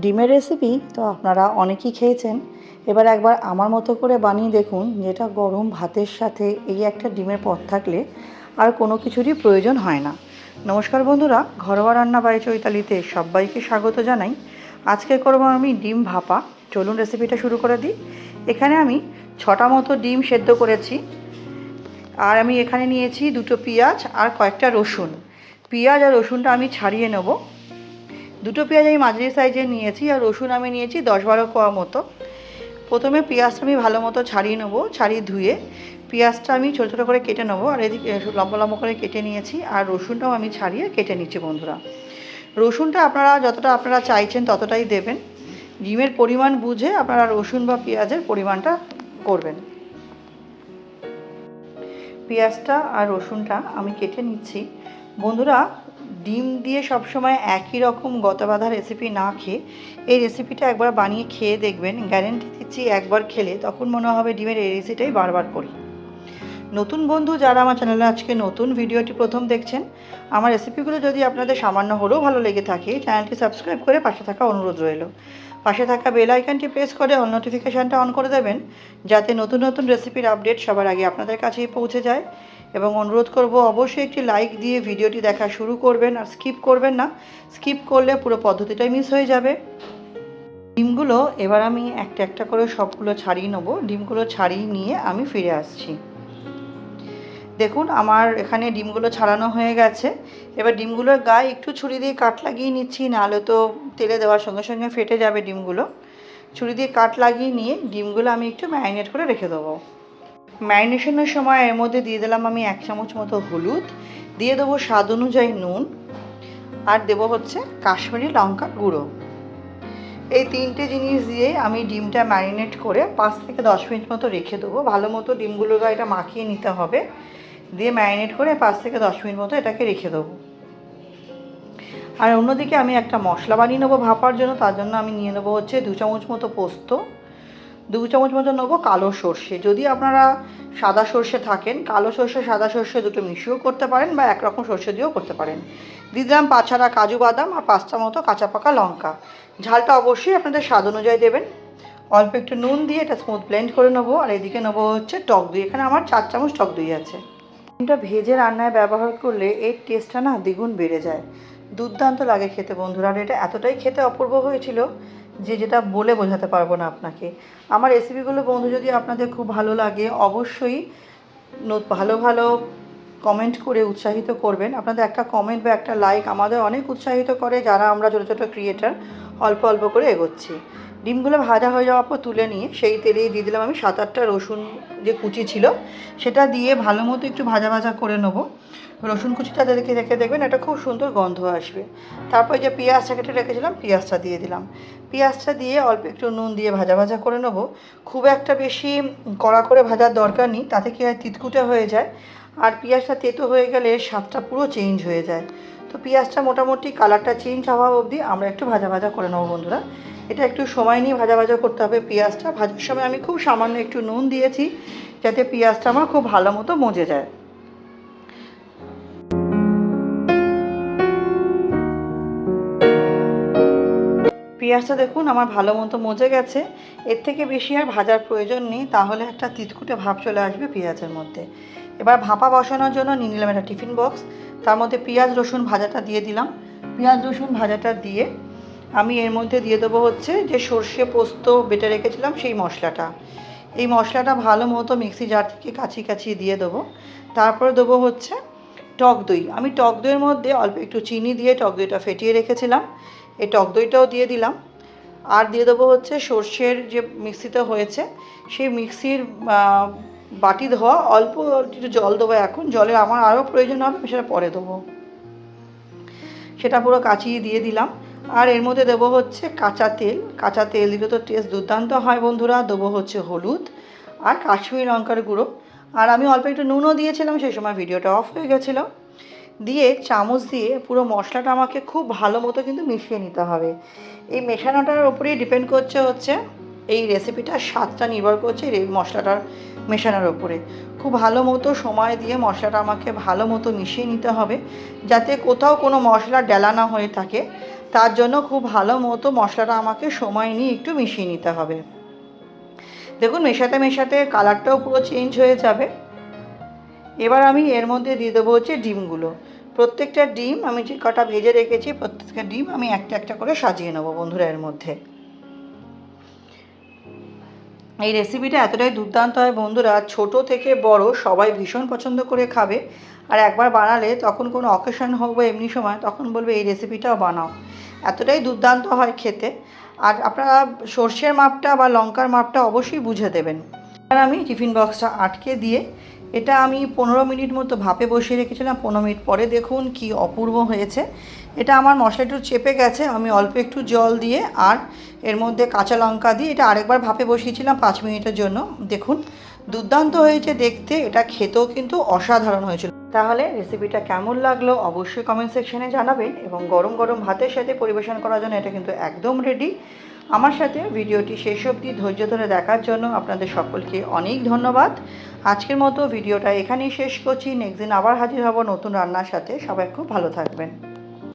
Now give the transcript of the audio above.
ডিমের রেসিপি তো আপনারা অনেকেই খেয়েছেন। এবার একবার আমার মতো করে বানিয়ে দেখুন যেটা গরম ভাতের সাথে এই একটা ডিমের পদ থাকলে আর কোনো কিছুরই প্রয়োজন হয় না। নমস্কার বন্ধুরা, ঘরোয়া রান্না বাড়ি চৈতালিতে সবাইকে স্বাগত জানাই। আজকে করব আমি ডিম ভাপা। চলুন রেসিপিটা শুরু করে দিই। এখানে আমি ছটা মতো ডিম সেদ্ধ করেছি। আর আমি এখানে নিয়েছি দুটো পেঁয়াজ আর কয়েকটা রসুন। পেঁয়াজ আর রসুনটা আমি ছাড়িয়ে নেব। দুটো পেঁয়াজ আমি মাঝারি সাইজে নিয়েছি আর রসুন আমি নিয়েছি দশ বারো কোয়া মতো। প্রথমে পেঁয়াজটা আমি ভালো মতো ছাড়িয়ে নেব, ছাড়িয়ে ধুয়ে। পেঁয়াজটা আমি ছোটো ছোটো করে কেটে নেব আর এদিকে লম্বা লম্বা করে কেটে নিয়েছি আর রসুনটাও আমি ছাড়িয়ে কেটে নিচ্ছি বন্ধুরা। রসুনটা আপনারা যতটা আপনারা চাইছেন ততটাই দেবেন। ডিমের পরিমাণ বুঝে আপনারা রসুন বা পেঁয়াজের পরিমাণটা করবেন। পেঁয়াজটা আর রসুনটা আমি কেটে নিচ্ছি। বন্ধুরা ডিম দিয়ে সবসময় একই রকম গতা বাঁধা রেসিপি না খেয়ে এই রেসিপিটা একবার বানিয়ে খেয়ে দেখবেন গ্যারেন্টি দিচ্ছি একবার খেলে তখন মনে হবে ডিমের এই রেসিপিটাই বারবার করি। নতুন বন্ধু যারা আমার চ্যানেলে আজকে নতুন ভিডিওটি প্রথম দেখছেন, আমার রেসিপিগুলো যদি আপনাদের সামান্য হলেও ভালো লেগে থাকে চ্যানেলটি সাবস্ক্রাইব করে পাশে থাকা অনুরোধ রইল। পাশে থাকা বেল আইকনটি প্রেস করে অল নোটিফিকেশানটা অন করে দেবেন, যাতে নতুন নতুন রেসিপির আপডেট সবার আগে আপনাদের কাছেই পৌঁছে যায়। এবং অনুরোধ করব অবশ্যই একটি লাইক দিয়ে ভিডিওটি দেখা শুরু করবেন আর স্কিপ করবেন না। স্কিপ করলে পুরো পদ্ধতিটাই মিস হয়ে যাবে। ডিমগুলো এবার আমি একটা একটা করে সবগুলো ছাড়িয়ে নেব। ডিমগুলো ছাড়িয়ে নিয়ে আমি ফিরে আসছি। দেখুন, আমার এখানে ডিমগুলো ছাড়ানো হয়ে গেছে। এবার ডিমগুলোর গায়ে একটু ছুরি দিয়ে কাট লাগিয়ে নিচ্ছি, নাহলে তো তেলে দেওয়ার সঙ্গে সঙ্গে ফেটে যাবে ডিমগুলো। ছুরি দিয়ে কাট লাগিয়ে নিয়ে ডিমগুলো আমি একটু ম্যারিনেট করে রেখে দেবো। ম্যারিনেশনের সময় এর মধ্যে দিয়ে দিলাম আমি এক চামচ মতো হলুদ, দিয়ে দেবো স্বাদ অনুযায়ী নুন, আর দেবো হচ্ছে কাশ্মীরি লঙ্কা গুঁড়ো। এই তিনটে জিনিস দিয়ে আমি ডিমটা ম্যারিনেট করে পাঁচ থেকে দশ মিনিট মতো রেখে দেবো। ভালো মতো ডিমগুলোর গায়ে এটা মাখিয়ে নিতে হবে। দিয়ে ম্যারিনেট করে পাঁচ থেকে দশ মিনিট মতো এটাকে রেখে দেবো। আর অন্যদিকে আমি একটা মশলা বানিয়ে নেব ভাপার জন্য, তার জন্য আমি নিয়ে নেব হচ্ছে দু চামচ মতো পোস্ত। দু চামচ মতো নেব কালো সর্ষে। যদি আপনারা সাদা সর্ষে থাকেন, কালো সর্ষে, সাদা সর্ষে দুটো মিশিয়েও করতে পারেন বা একরকম সর্ষে দিয়েও করতে পারেন। দিয়ে পাছাড়া কাজু বাদাম আর পাঁচটা মতো কাঁচা পাকা লঙ্কা। ঝালটা অবশ্যই আপনাদের স্বাদ অনুযায়ী দেবেন। অল্প একটু নুন দিয়ে এটা স্মুথ ব্লেন্ড করে নেব। আর এদিকে নেব হচ্ছে টক দই। এখানে আমার চার চামচ টক দই আছে। ডিমটা ভেজে রান্নায় ব্যবহার করলে এর টেস্টটা না দ্বিগুণ বেড়ে যায়। দুর্দান্ত লাগে খেতে বন্ধুরা, আর এটা এতটাই খেতে অপূর্ব হয়েছিল যে যেটা বলে বোঝাতে পারব না আপনাকে। আমার রেসিপিগুলো বন্ধু, যদি আপনাদের খুব ভালো লাগে, অবশ্যই ভালো ভালো কমেন্ট করে উৎসাহিত করবেন। আপনাদের একটা কমেন্ট বা একটা লাইক আমাদের অনেক উৎসাহিত করে যারা আমরা ছোটো ছোটো ক্রিয়েটার অল্প অল্প করে এগোচ্ছি। ডিমগুলো ভাজা হয়ে যাওয়ার পর তুলে নিয়ে সেই তেলেই দিয়ে দিলাম আমি সাত আটটা রসুন যে কুচি ছিল, সেটা দিয়ে ভালো মতো একটু ভাজা ভাজা করে নেব। রসুন কুচিটা দেখে রেখে দেখবেন একটা খুব সুন্দর গন্ধ আসবে। তারপর যে পেঁয়াজটা কেটে রেখেছিলাম, পেঁয়াজটা দিয়ে দিলাম। পেঁয়াজটা দিয়ে অল্প একটু নুন দিয়ে ভাজা ভাজা করে নেব। খুব একটা বেশি কড়া করে ভাজার দরকার নেই, তাতে কি হয় তিতকুটে হয়ে যায়। আর পেঁয়াজটা তেতো হয়ে গেলে স্বাদটা পুরো চেঞ্জ হয়ে যায়। তো পেঁয়াজটা মোটামুটি কালারটা চেঞ্জ হওয়া অবধি আমরা একটু ভাজা ভাজা করে নেব বন্ধুরা। এটা একটু সময় নিয়ে ভাজা ভাজা করতে হবে পেঁয়াজটা। ভাজার সময় আমি খুব সামান্য একটু নুন দিয়েছি যাতে পেঁয়াজটা আমার খুব ভালো মতো মজে যায়। পেঁয়াজটা দেখুন আমার ভালো মতো মজে গেছে। এর থেকে বেশি আর ভাজার প্রয়োজন নেই, তাহলে একটা তিতকুটে ভাব চলে আসবে পেঁয়াজের মধ্যে। এবার ভাপা বসানোর জন্য নিয়ে নিলাম একটা টিফিন বক্স। তার মধ্যে পেঁয়াজ, রসুন ভাজাটা দিয়ে দিলাম। পেঁয়াজ, রসুন ভাজাটা দিয়ে আমি এর মধ্যে দিয়ে দেবো হচ্ছে যে সর্ষে পোস্ত বেটে রেখেছিলাম সেই মশলাটা। এই মশলাটা ভালো মতো মিক্সি জার থেকে কাছি কাছি দিয়ে দেবো। তারপরে দেবো হচ্ছে টক দই। আমি টক দইয়ের মধ্যে অল্প একটু চিনি দিয়ে টক দইটা ফেটিয়ে রেখেছিলাম। এই টক দইটাও দিয়ে দিলাম। আর দিয়ে দেবো হচ্ছে সর্ষের যে মিক্সিতে হয়েছে, সেই মিক্সির বাটি ধোয়া। অল্প একটু জল দেবো এখন। জলের আমার আরও প্রয়োজন হবে সেটা পরে দেবো। সেটা পুরো কাচিয়ে দিয়ে দিলাম। আর এর মধ্যে দেবো হচ্ছে কাঁচা তেল। কাঁচা তেল দিলে তো টেস্ট দুর্দান্ত হয় বন্ধুরা। দেবো হচ্ছে হলুদ আর কাশ্মীরি লঙ্কার গুঁড়ো। আর আমি অল্প একটু নুনও দিয়েছিলাম, সেই সময় ভিডিওটা অফ হয়ে গেছিল। দিয়ে চামচ দিয়ে পুরো মশলাটা আমাকে খুব ভালো মতো কিন্তু মিশিয়ে নিতে হবে। এই মেশানোটার ওপরেই ডিপেন্ড করছে হচ্ছে এই রেসিপিটার স্বাদটা নির্ভর করছে এই মশলাটার মেশানোর ওপরে খুব ভালো মতো সময় দিয়ে মশলাটা আমাকে ভালো মতো মিশিয়ে নিতে হবে, যাতে কোথাও কোনো মশলা ডেলা না হয়ে থাকে। তার জন্য খুব ভালো মতো মশলাটা আমাকে সময় নিয়ে একটু মিশিয়ে নিতে হবে। দেখুন, মেশাতে মেশাতে কালারটাও পুরো চেঞ্জ হয়ে যাবে। এবার আমি এর মধ্যে দিয়ে দেবো হচ্ছে ডিমগুলো। প্রত্যেকটা ডিম আমি যে কটা ভেজে রেখেছি, প্রত্যেকটা ডিম আমি একটা একটা করে সাজিয়ে নেব বন্ধুরা এর মধ্যে। এই রেসিপিটা এতটাই দুর্দান্ত হয় বন্ধুরা, ছোট থেকে বড় সবাই ভীষণ পছন্দ করে খাবে। আর একবার বানালে তখন কোনো অকেশন হোক বা এমনি সময়, তখন বলবে এই রেসিপিটাও বানাও। এতটাই দুর্দান্ত হয় খেতে। আর আপনারা সর্ষের মাপটা বা লঙ্কার মাপটা অবশ্যই বুঝে দেবেন। আর আমি টিফিন বক্সটা আটকে দিয়ে, এটা আমি পনেরো মিনিট মতো ভাপে বসিয়ে রেখেছিলাম। পনেরো মিনিট পরে দেখুন কি অপূর্ব হয়েছে। এটা আমার মশলা একটু চেপে গেছে, আমি অল্প একটু জল দিয়ে আর এর মধ্যে কাঁচা লঙ্কা দিয়ে এটা আরেকবার ভাপে বসিয়েছিলাম পাঁচ মিনিটের জন্য। দেখুন, দুর্দান্ত হয়েছে দেখতে। এটা খেতেও কিন্তু অসাধারণ হয়েছিল। তাহলে রেসিপিটা কেমন লাগল অবশ্যই কমেন্ট সেকশনে জানাবেন এবং গরম গরম ভাতের সাথে পরিবেশন করার জন্য এটা কিন্তু একদম রেডি আমার সাথে ভিডিওটি শেষ অবধি ধৈর্য ধরে দেখার জন্য আপনাদের সকলকে অনেক ধন্যবাদ। আজকের মতো ভিডিওটা এখানেই শেষ করছি। নেক্সট দিন আবার হাজির হব নতুন রান্নার সাথে। সবাই খুব ভালো থাকবেন।